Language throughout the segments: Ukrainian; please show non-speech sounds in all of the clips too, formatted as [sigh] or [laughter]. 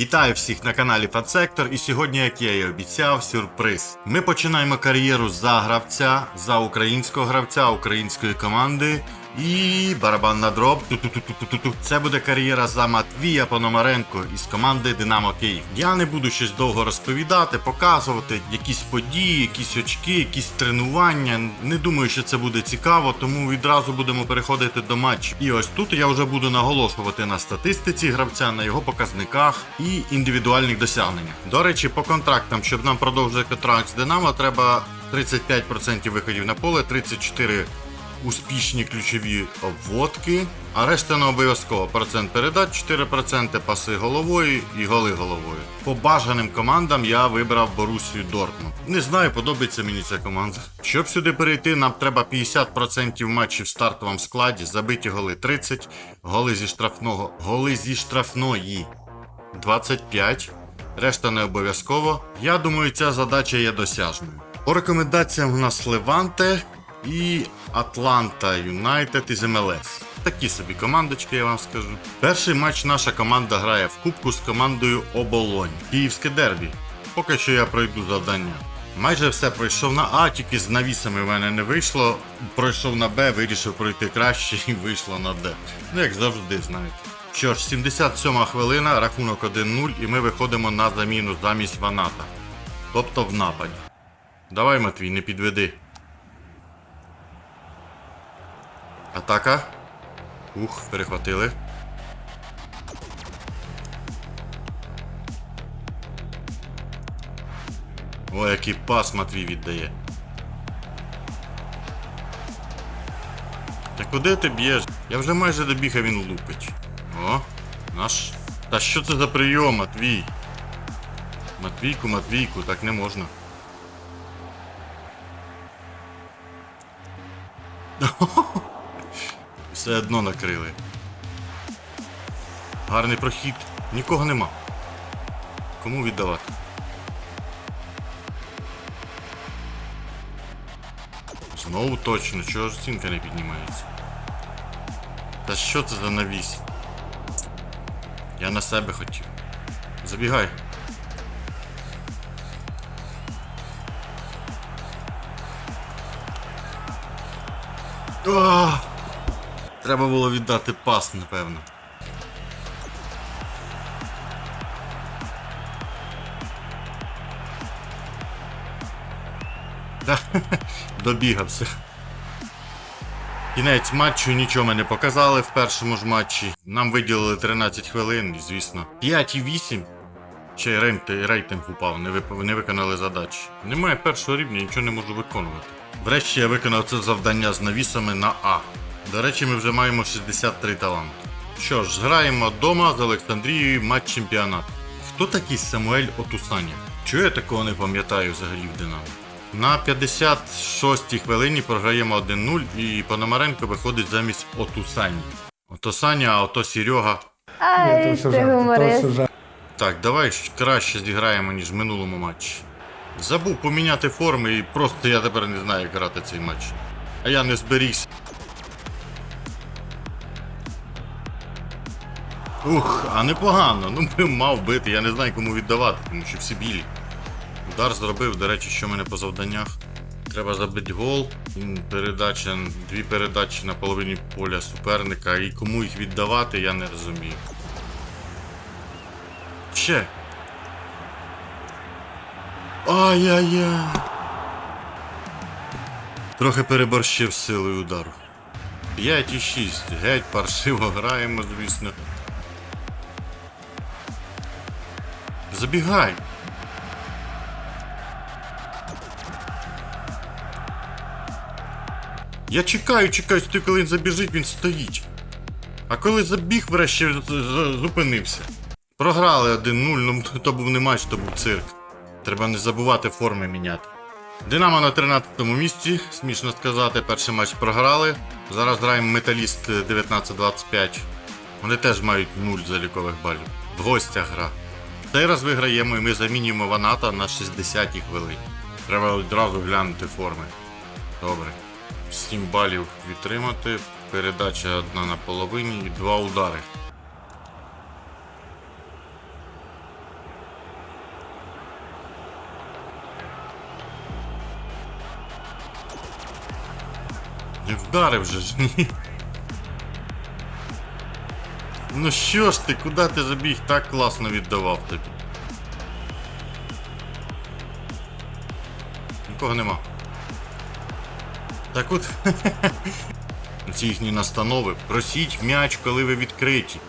Вітаю всіх на каналі Фадсектор. І сьогодні, як я і обіцяв, сюрприз. Ми починаємо кар'єру за гравця, за українського гравця української команди. І барабан на дроб. Це буде кар'єра за Матвія Пономаренко із команди Динамо Київ. Я не буду щось довго розповідати, показувати якісь події, якісь очки, якісь тренування. Не думаю, що це буде цікаво, тому відразу будемо переходити до матчів. І ось тут я вже буду наголошувати на статистиці гравця, на його показниках і індивідуальних досягненнях. До речі, по контрактам, щоб нам продовжити контракт з Динамо, треба 35% виходів на поле, 34% успішні ключові обводки, а решта не обов'язково. Процент передач, 4% паси головою і голи головою. По бажаним командам я вибрав Борусію Дортмунд. Не знаю, подобається мені ця команда. Щоб сюди перейти, нам треба 50% матчів в стартовому складі, забиті голи 30, голи зі штрафного, голи зі штрафної 25. Решта не обов'язково. Я думаю, ця задача є досяжною. По рекомендаціям у нас Леванте і Атланта Юнайтед із МЛС. Такі собі командочки, я вам скажу. Перший матч наша команда грає в кубку з командою Оболонь. Київське дербі. Поки що я пройду завдання. Майже все пройшов на А, тільки з навісами в мене не вийшло. Пройшов на Б, вирішив пройти краще і вийшло на Д. Ну як завжди, знаєте. Що ж, 77 хвилина, рахунок 1-0, і ми виходимо на заміну замість Ваната. Тобто в нападі. Давай, Матвій, не підведи. Атака. Ух, перехватили. О, який пас Матвій віддає. Та куди ти б'єш? Я вже майже добіг, а він лупить. О, наш. Та що це за прийом, Матвій? Матвійку, Матвійку, так не можна. Все одно накрили. Гарний прохід. Нікого нема. Кому віддавати? Знову точно, чого ж оцінка не піднімається? Та що це за навіс? Я на себе хотів. Забігай. Ах! Треба було віддати пас, напевно. Да, [laughs] Добігався. Кінець матчу нічого ми не показали в першому ж матчі. Нам виділили 13 хвилин, і звісно. 5,8. Ще й рейтинг, рейтинг упав, не, вип- не виконали задачі. Немає першого рівня, нічого не можу виконувати. Врешті я виконав це завдання з навісами на А. До речі, ми вже маємо 63 таланти. Що ж, зграємо вдома з Олександрією матч чемпіонат. Хто такий Самуель Отусаня? Чого я такого не пам'ятаю взагалі в Динамо? На 56-й хвилині програємо 1-0 і Пономаренко виходить замість Отусані. Ото Саня, а ото Серега. Ай, ти гуморист. Так, давай краще зіграємо, ніж в минулому матчі. Забув поміняти форми і просто я тепер не знаю, як грати цей матч. А я не зберігся. Ух, а непогано. Ну [laughs] би мав бити, я не знаю кому віддавати, тому що всі білі. Удар зробив, до речі, що мене по завданнях. Треба забити гол. Передача, дві передачі на половині поля суперника. І кому їх віддавати, я не розумію. Ще. Ай-яй-яй. Трохи переборщив силою удару. 5,6. Геть паршиво граємо, звісно. Забігай. Я чекаю, чекаю, ти коли він забіжить, він стоїть. А коли забіг, врешті зупинився. Програли 1-0, ну то був не матч, то був цирк. Треба не забувати форми міняти. Динамо на 13-му місці, смішно сказати, перший матч програли. Зараз граємо металіст е, 19-25. Вони теж мають 0 залікових балів. В гостях гра. Цей раз виграємо і ми замінюємо ваната на 60-й хвилині. Треба одразу глянути форми. Добре. 7 балів відтримати. Передача одна на половині і два удари. Не вдарив же ж. Ну що ж ти, куди ти забіг? Так класно віддавав тобі. Нікого нема. Так от. [laughs] Ці їхні настанови. Просіть м'яч, коли ви відкриті.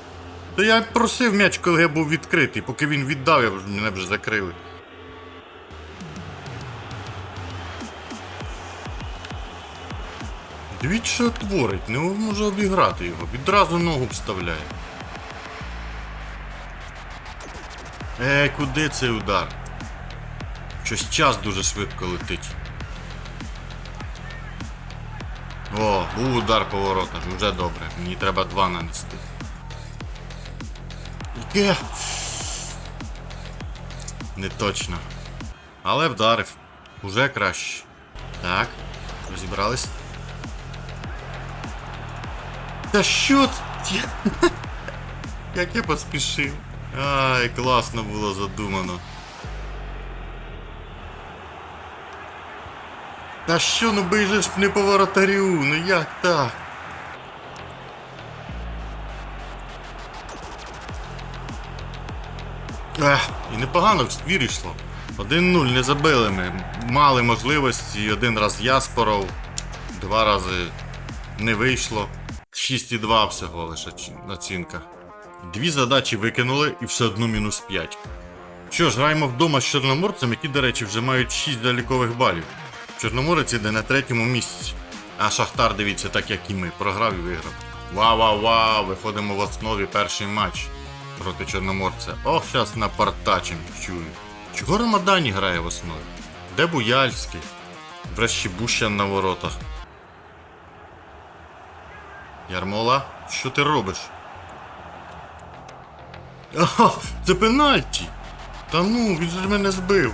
Та я просив м'яч, коли я був відкритий, поки він віддав, я мене вже закрили. Дивіться, що творить, не може обіграти його, відразу ногу вставляє. Ей, куди цей удар? Щось час дуже швидко летить. О, був удар по воротах, вже добре. Мені треба два нанести. Яке? Не точно. Але вдарив. Уже краще. Так, розібрались. Та що? [laughs] Як я поспішив. Ай, класно було задумано. Та що, ну бийжеш не по воротарю, ну як так? Ех, і непогано в ствір йшло. 1-0 не забили ми. Мали можливості, один раз я споров, два рази не вийшло. 6,2 всього лише оцінка. Дві задачі викинули і все одно мінус 5. Що ж, граємо вдома з чорноморцем, які, до речі, вже мають 6 залікових балів. Чорноморець іде на третьому місці. А Шахтар, дивіться, так як і ми, програв і виграв. Вау-вау-вау, виходимо в основі перший матч проти Чорноморця. Ох, зараз напартачим, чую. Чого Рамадані грає в основі? Де Буяльський? Врешті Бущан на воротах. Ярмола, що ти робиш? Ага, це пенальті! Та ну, він же мене збив.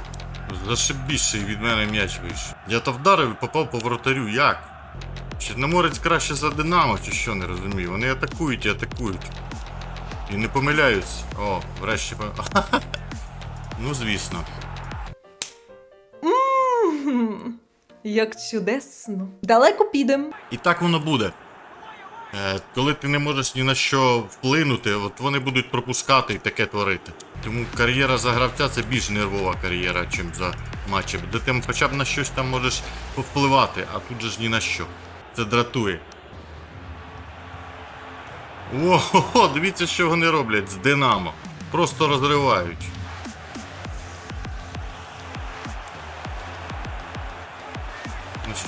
Зашибіше від мене м'яч вийшов. Я то вдарив і попав по воротарю. Як? Чорноморець краще за Динамо, чи що, не розумію. Вони атакують і атакують. І не помиляються. О, врешті [laughs] Ну, звісно. Як чудесно. Далеко підем. І так воно буде. Е, коли ти не можеш ні на що вплинути, от вони будуть пропускати і таке творити. Тому кар'єра за гравця це більш нервова кар'єра, ніж за матчі. Де ти хоча б на щось там можеш повпливати, а тут же ж ні на що. Це дратує. Ого, дивіться, що вони роблять з Динамо. Просто розривають.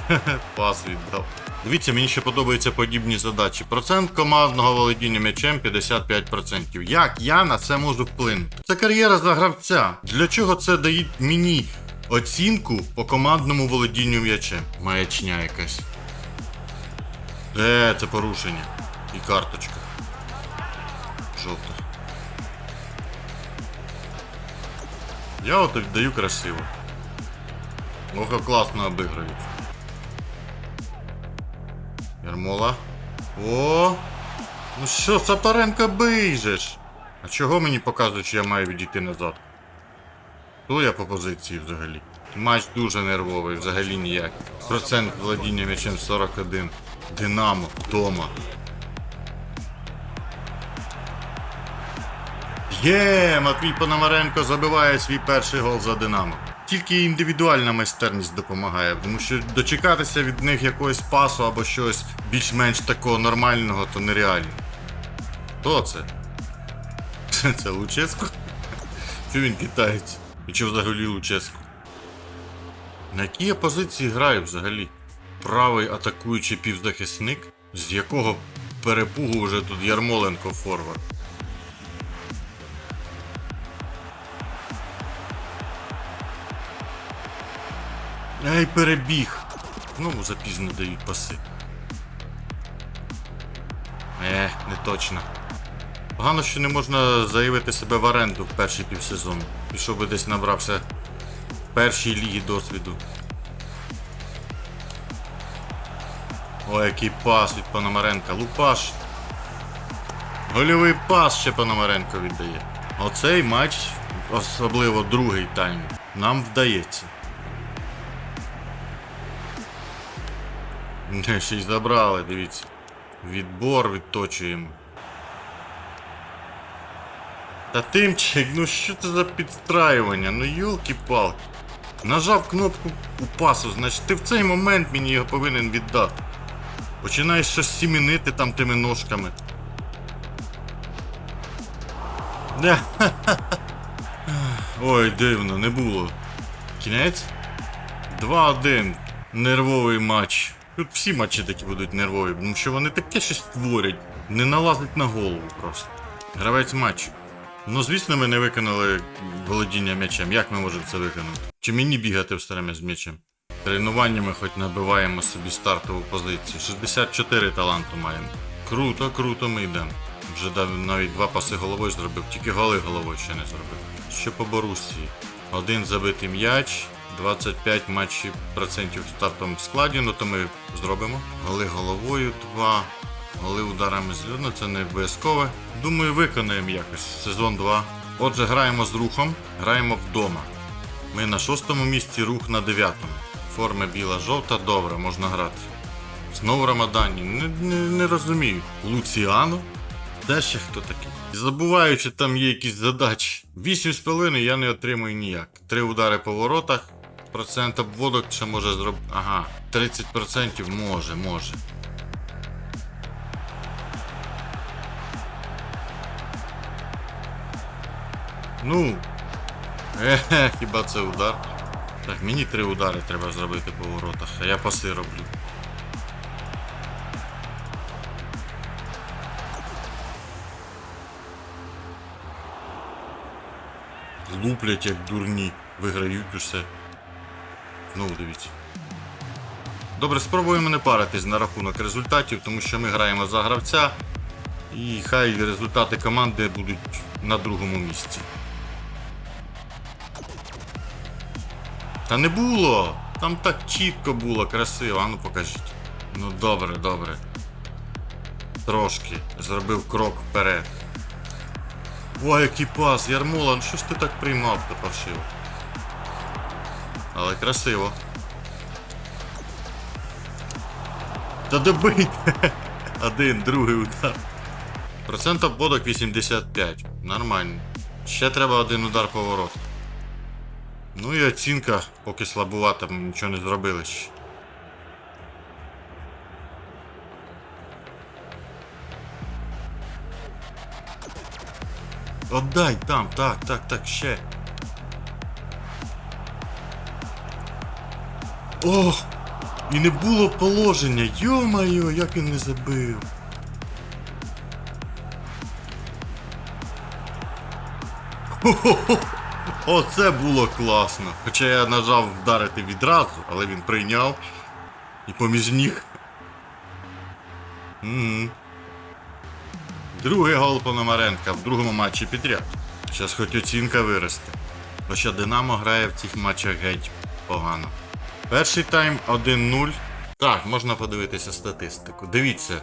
[laughs] Пас віддав. Дивіться, мені ще подобаються подібні задачі. Процент командного володіння м'ячем 55%. Як я на це можу вплинути? Це кар'єра за гравця. Для чого це дає мені оцінку по командному володінню м'ячем? Маячня якась. Е, це порушення. І карточка. Жовта. Я от віддаю красиво. Ох, класно обіграють. Ярмола. О! Ну що, Сапаренко бийжеш? А чого мені показують, що я маю відійти назад? Хто я по позиції взагалі? Матч дуже нервовий, взагалі ніяк. Процент владіння м'ячем 41. Динамо вдома. Є, Матвій Пономаренко забиває свій перший гол за Динамо. Тільки індивідуальна майстерність допомагає, тому що дочекатися від них якогось пасу або щось більш-менш такого нормального, то нереально. Хто це? Це, Луческо? Чи він китаєць? І чи взагалі Луческо? На якій я позиції граю взагалі? Правий атакуючий півзахисник? З якого перепугу вже тут Ярмоленко форвард? Ей, перебіг. Знову запізно дають паси. Е, не точно. Погано, що не можна заявити себе в оренду в перший півсезону. Пішов би десь набрався першій лігі досвіду. О, який пас від Пономаренка. Лупаш. Гольовий пас ще Пономаренко віддає. Оцей матч, особливо другий тайм, нам вдається. Ще й забрали, дивіться. Відбор відточуємо. Та тимчик, ну що це за підстраювання? Ну йолки-палки. Нажав кнопку у пасу, значить ти в цей момент мені його повинен віддати. Починаєш щось сімінити там тими ножками. Да. [laughs] Ой, дивно, не було. Кінець? 2-1. Нервовий матч. Тут всі матчі такі будуть нервові, тому що вони таке щось творять. Не налазить на голову просто. Гравець матчу. Ну, звісно, ми не виконали володіння м'ячем. Як ми можемо це виконати? Чи мені бігати все время з м'ячем? Тренуваннями хоч набиваємо собі стартову позицію. 64 таланту маємо. Круто, круто ми йдемо. Вже навіть два паси головою зробив, тільки голи головою ще не зробив. Що по Борусії? Один забитий м'яч, 25 матчів процентів в складі, ну то ми зробимо. Голи головою, два. Голи ударами з льоду, це не обов'язкове. Думаю, виконаємо якось сезон 2. Отже, граємо з рухом, граємо вдома. Ми на шостому місці, рух на дев'ятому. Форма біла-жовта, добре, можна грати. Знову Рамадані, не, не, не розумію. Луціано? Де ще хто такий? Забуваю, чи там є якісь задачі. 8,5 я не отримую ніяк. Три удари по воротах, процент обводок ще може зробити. Ага, 30% може, може. Ну. Еге, хіба це удар? Так, мені три удари треба зробити по воротах, а я паси роблю. Луплять як дурні, виграють усе. Знову дивіться. Добре, спробуємо не паритись на рахунок результатів, тому що ми граємо за гравця. І хай результати команди будуть на другому місці. Та не було! Там так чітко було, красиво, а ну покажіть. Ну добре, добре. Трошки. Зробив крок вперед. Ой, який пас, Ярмола, ну що ж ти так приймав то паршиво? Але красиво. Та добийте! [laughs] Один, другий удар. Процент обводок 85. Нормально. Ще треба один удар по ворот. Ну і оцінка, поки слабувата, ми нічого не зробили ще. Отдай там, так, так, так, ще. Ох! І не було положення, йо-моє, як він не забив. Хо-хо-хо! Оце було класно. Хоча я нажав вдарити відразу, але він прийняв і поміж ніг. Мгм. Другий гол Пономаренка в другому матчі підряд. Зараз хоч оцінка виросте. Хоча Динамо грає в цих матчах геть погано. Перший тайм 1-0. Так, можна подивитися статистику. Дивіться.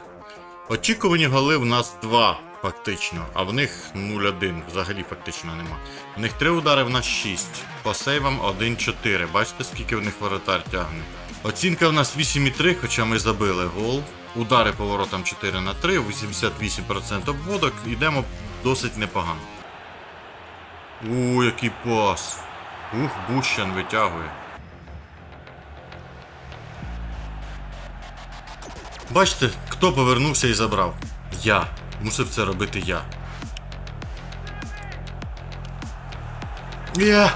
Очікувані голи в нас 2 фактично, а в них 0-1. Взагалі фактично нема. В них 3 удари, в нас 6. По сейвам 1-4. Бачите, скільки в них воротар тягне. Оцінка в нас 8,3, хоча ми забили гол. Удари по воротам 4 на 3, 88% обводок. Йдемо досить непогано. У, який пас. Ух, Бущан витягує. Бачите, хто повернувся і забрав? Я. Мусив це робити я. Я.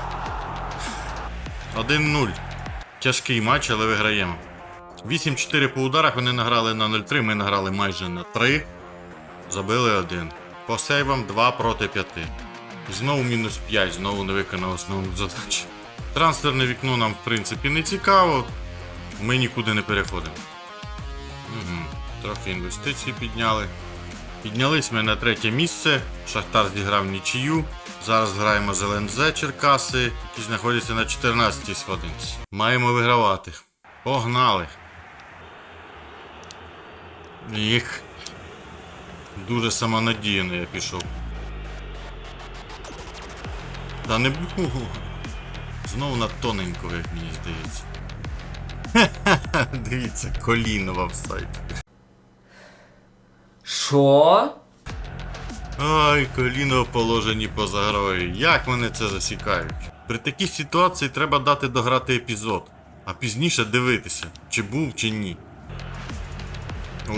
1-0. Тяжкий матч, але виграємо. 8-4 по ударах вони награли на 0-3, ми награли майже на 3. Забили 1. По сейвам 2 проти 5. Знову мінус 5, знову не виконав основну задачу. Трансферне вікно нам в принципі не цікаво. Ми нікуди не переходимо. Трохи інвестицій підняли. Піднялись ми на третє місце. Шахтар зіграв нічию. Зараз граємо з ЛНЗ Черкаси, які знаходяться на 14-й сходинці. Маємо вигравати. Погнали. Їх. Дуже самонадіяно я пішов. Та не було. Знову на тоненького, як мені здається. [laughs] Дивіться, коліно в офсайд. Що? Ай, коліно в положенні поза грою. Як вони це засікають? При такій ситуації треба дати дограти епізод, а пізніше дивитися, чи був, чи ні.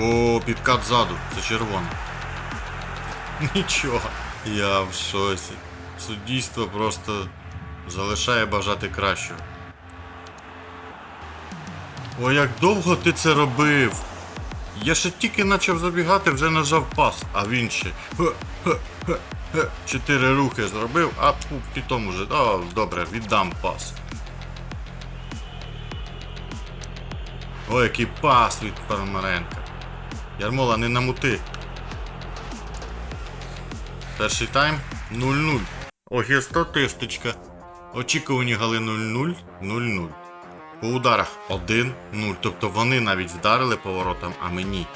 О, підкат ззаду, це червоно. [laughs] Нічого. Я в шоці. Суддійство просто залишає бажати кращого. О, як довго ти це робив? Я ще тільки почав забігати, вже нажав пас, а він ще. Чотири рухи зробив, а потім уже. О, добре, віддам пас. О, який пас від Пармаренка. Ярмола, не намути. Перший тайм 0-0. Ох, є статистичка. Очікувані гали 0-0, 0-0. По ударах 1-0. Тобто вони навіть вдарили поворотом, а мені.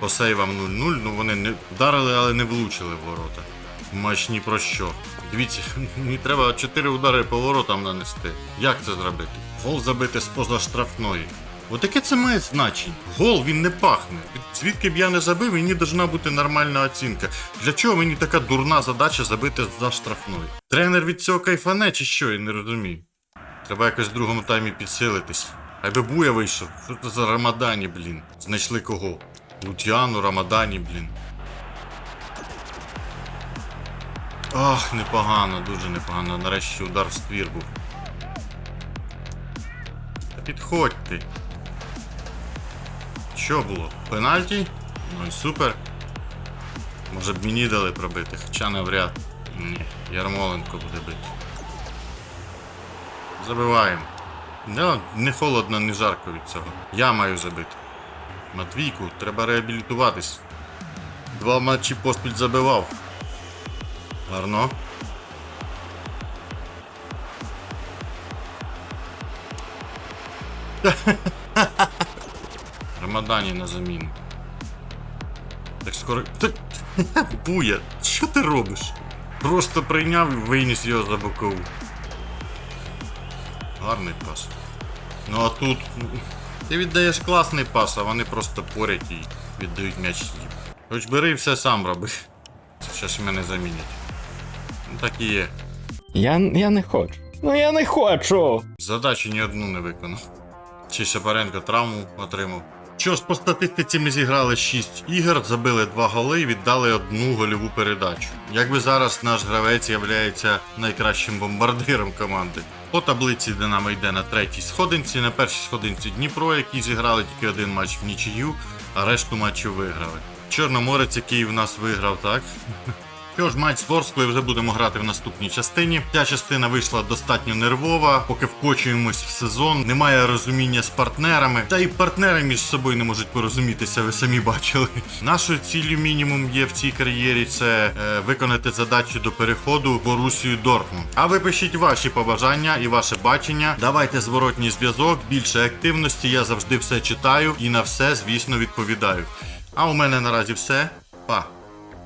По сейвам 0-0, ну вони не вдарили, але не влучили в ворота. Матч ні про що. Дивіться, [laughs] мені треба 4 удари по воротам нанести. Як це зробити? Гол забити з поза штрафної. Отаке це має значення. Гол він не пахне. Звідки б я не забив, мені должна бути нормальна оцінка. Для чого мені така дурна задача забити за штрафною? Тренер від цього кайфане чи що, я не розумію. Треба якось в другому таймі підсилитись. Хай би Буя вийшов. Що це за Рамадані, блін? Знайшли кого? Лутіану, Рамадані, блін. Ах, непогано, дуже непогано. Нарешті удар в ствір був. Та підходь ти. Що було? Пенальті? Ну і супер. Може б мені дали пробити, хоча навряд. Ні, Ярмоленко буде бити. Забиваємо. Да, не холодно, не жарко від цього. Я маю забити. Матвійку, треба реабілітуватись. Два матчі поспіль забивав. Гарно. [laughs] Рамадані на заміну. Так скоро. [laughs] Буя, що ти робиш? Просто прийняв і виніс його за бокову. Гарний пас. Ну а тут. Ти віддаєш класний пас, а вони просто порять і віддають м'яч їм. Хоч бери і все сам роби. Це ж мене замінять. Ну так і є. Я, я не хочу. Ну я не хочу. Задачу ні одну не виконав. Чи Шапаренко травму отримав. Що ж, по статистиці ми зіграли 6 ігор, забили 2 голи і віддали одну гольову передачу. Якби зараз наш гравець є найкращим бомбардиром команди. По таблиці Динамо йде на третій сходинці, на першій сходинці Дніпро, які зіграли тільки один матч в нічию, а решту матчів виграли. Чорноморець, який в нас виграв, так? Що ж, матч з Ворсклою вже будемо грати в наступній частині. Ця частина вийшла достатньо нервова, поки вкочуємось в сезон, немає розуміння з партнерами, та і партнери між собою не можуть порозумітися, ви самі бачили. Нашою ціллю мінімум є в цій кар'єрі це е, виконати задачу до переходу Борусію Дортмунд. А ви пишіть ваші побажання і ваше бачення. Давайте зворотній зв'язок, більше активності. Я завжди все читаю і на все, звісно, відповідаю. А у мене наразі все. Па!